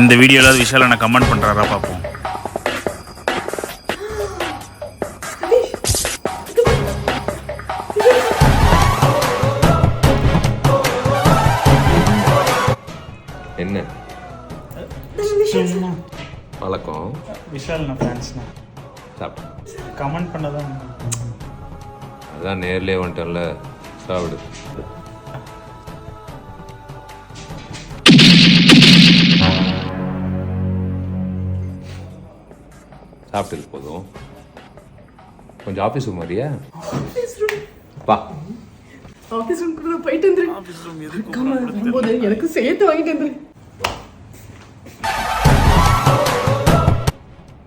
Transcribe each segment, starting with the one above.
இந்த வீடியோவில் விஷால் என்ன கமெண்ட் பண்ணுறாரா பார்ப்போம் என்ன? வழக்கம் விஷால் நான் ஃபேன்ஸ்ண்ணா கமெண்ட் பண்ணதான். அதான் நேர்லயே வந்துட்டேன்ல. சாப்பிடு. சாப்பிட்டது போதும். கொஞ்சம் ஆஃபீஸ் மாதிரியா வா. ஆஃபீஸ் ரூம் கூட போயிட்டு வந்துரு. மறக்காம வரும்போது எனக்கு சேர்த்து வாங்கிட்டு வந்துரு.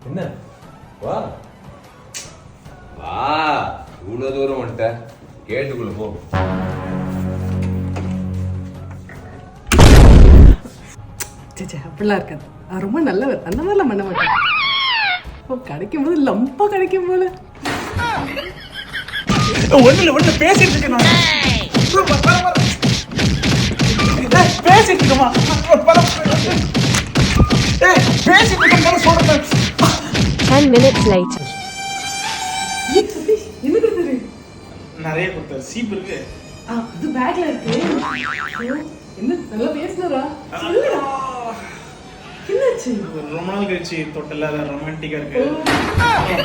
என்ன? வா. வா. இவ்வளோ தூரம் வந்துட்ட. கேட்டுக்குள்ள போ. அப்படிலாம் இருக்காது. ரொம்ப நல்லவர் அந்த மாதிரிலாம் பண்ண மாட்டேன். கிடைக்கும் போது லம்பா கிடைக்கும் போல. ஒன்றும் ஒன்று பேசிட்டு இருக்கேன் நான். பேசிட்டு இருக்கமா பேசிட்டு இருக்கேன் சொல்றேன். 10 minutes later. என்ன கொடுத்தாரு? நிறைய கொடுத்தாரு. சீப் இருக்கு. அது பேக்ல இருக்கு. என்ன நல்லா பேசுனாரா சொல்லுடா. ரொம்ப நாள் கழிச்சு தொட்டல ரொமான்டிக்கா இருக்கு.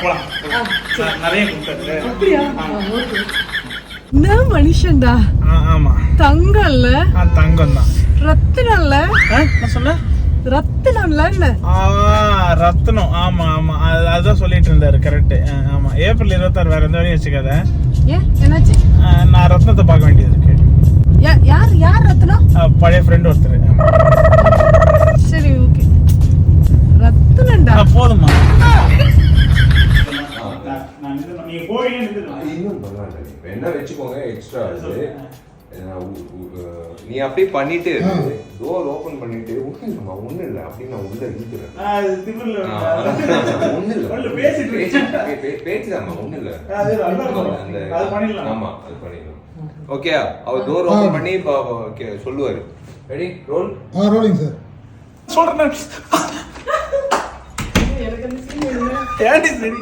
போலாம். நிறைய கொடுத்தாரு. என்ன மனுஷன்டா? ஆ, ஆமா. தங்கம்ல? ஆ தங்கம் தான் ரத்தினம்ல நான் சொன்னேன் ரத்தினம்ல என்ன? ஆ ரத்னம். ஆமா ஆமா. அது அதுதான் சொல்லிட்டு இருந்தாரு கரெக்ட் ஆமா. ஏப்ரல் இருபத்தாறு வேற எந்த வரையும் வச்சுக்காத. ஏன்? என்னாச்சு? நான் ரத்னத்தை பார்க்க வேண்டியது இருக்கு. யார் யார் ரத்னம்? பழைய ஃப்ரெண்ட் ஒருத்தர். நீங்க போவீங்க இன்னும் பரவாயில்ல நீ வேணா வச்சுக்கோங்க எக்ஸ்ட்ரா அது. நீ அப்படியே பண்ணிட்டு டோர் ஓபன் பண்ணிட்டு இல்லைம்மா ஒன்றும் இல்லை அப்படின்னு நான் உள்ள இழுக்கிறேன் ஒன்றும் இல்லை உள்ள பேசிட்டு இருக்கேன். பேச்சு- பே- பேச்சுதாம்மா ஒன்றும் இல்லை. ஆமா அது பண்ணிடலாம். ஓகே. அவர் டோர் ஓபன் பண்ணி ஓகே சொல்லுவாரு. Ready roll ah rolling sir சொல்றேன். எனக்கு சரி